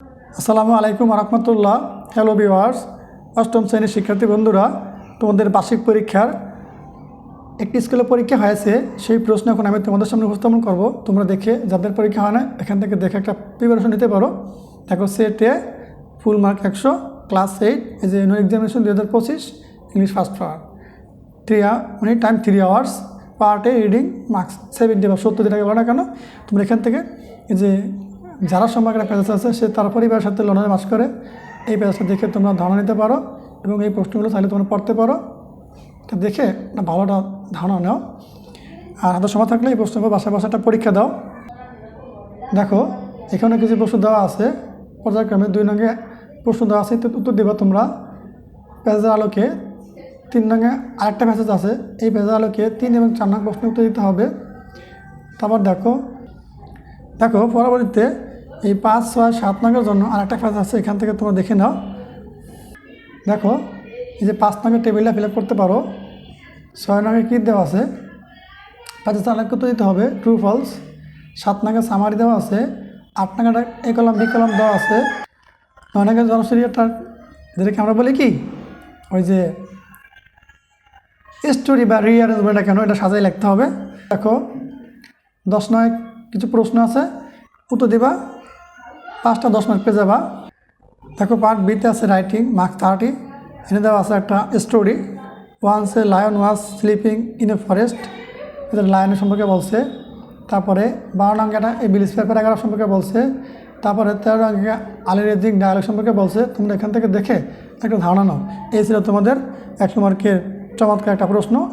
আসসালামু আলাইকুম রহমতুল্লাহ hello viewers অষ্টম শ্রেণির শিক্ষার্থী বন্ধুরা, তোমাদের বার্ষিক পরীক্ষার একটি স্কুলে পরীক্ষা হয়েছে, সেই প্রশ্ন এখন আমি তোমাদের সামনে উপস্থাপন করব। তোমরা দেখে যাদের পরীক্ষা হয় না, এখান থেকে দেখে একটা প্রিপারেশন নিতে পারো। দেখো সেটে ফুল মার্ক একশো ক্লাস এইট এই যে ইউনিট এক্সামিনেশন দু হাজার পঁচিশ ইংলিশ ফার্স্ট পার্ট থ্রি মানে টাইম থ্রি আওয়ার্স পার্টে রিডিং মার্কস সেভেন্টি বা সত্তর যেটাকে বলো কেন, তোমরা এখান থেকে এই যে যারা সম্পর্কে পেজ আছে, সে তার পরিবারের সাথে লন্ডনে বাস করে। এই পেজটা দেখে তোমরা ধারণা নিতে পারো এবং এই প্রশ্নগুলো চাইলে তোমরা পড়তে পারো। এটা দেখে একটা ভালোটা ধারণা নাও। আর হাতে সময় থাকলে এই প্রশ্নগুলো বাসায় বাসায় একটা পরীক্ষা দাও। দেখো, এখানে কিছু প্রশ্ন দেওয়া আছে। পর্যায়ক্রমে দুই নঙ্গে প্রশ্ন দেওয়া আছে উত্তর দেবা তোমরা। পেজের আলোকে তিন নঙ্গে আরেকটা মেসেজ আছে। এই পেজের আলোকে তিন এবং চার নং প্রশ্ন উত্তর দিতে হবে। তারপর দেখো দেখো, পরবর্তীতে এই পাঁচ, ছয়, সাত নঙ্গের জন্য আরেকটা পেজ আছে, এখান থেকে তোমরা দেখে নাও। দেখো, এই যে পাঁচ নঙ্গের টেবিলটা ফিল করতে পারো। ছয় নঙ্গে কী দেওয়া আছে? পাঁচে নঙ্গে উত্তর দিতে হবে? ট্রু ফলস সাত নঙ্গে সামারি দেওয়া আছে। আট নঙ্গে এ কলম বি কলম দেওয়া আছে। নয় নঙ্গে জনশরীরটা যেটাকে আমরা বলি কি? ওই যে স্টোরি বা রিয়ারেঞ্জ বইটা কেন? এটা সাজাই লিখতে হবে। দেখো, দশ নয় কিছু প্রশ্ন আছে। উত্তর দিবা। পাঁচটা, দশ মার্ক পেয়ে যাবা। দেখো পার্ট বিতে আছে রাইটিং মার্ক থার্টি এনে দেওয়া আছে একটা story once a lion was sleeping in a forest এটা লায়নের সম্পর্কে বলছে। তারপরে বারো নঙ্গাটা এই বিলিস পেপার এগারো সম্পর্কে বলছে। তারপরে তেরো নঙ্গে আলিরেজিং ডায়ালগ সম্পর্কে বলছে। তোমরা এখান থেকে দেখে একটা ধারণা নাও। এই ছিল তোমাদের একশো মার্কের চমৎকার একটা প্রশ্ন।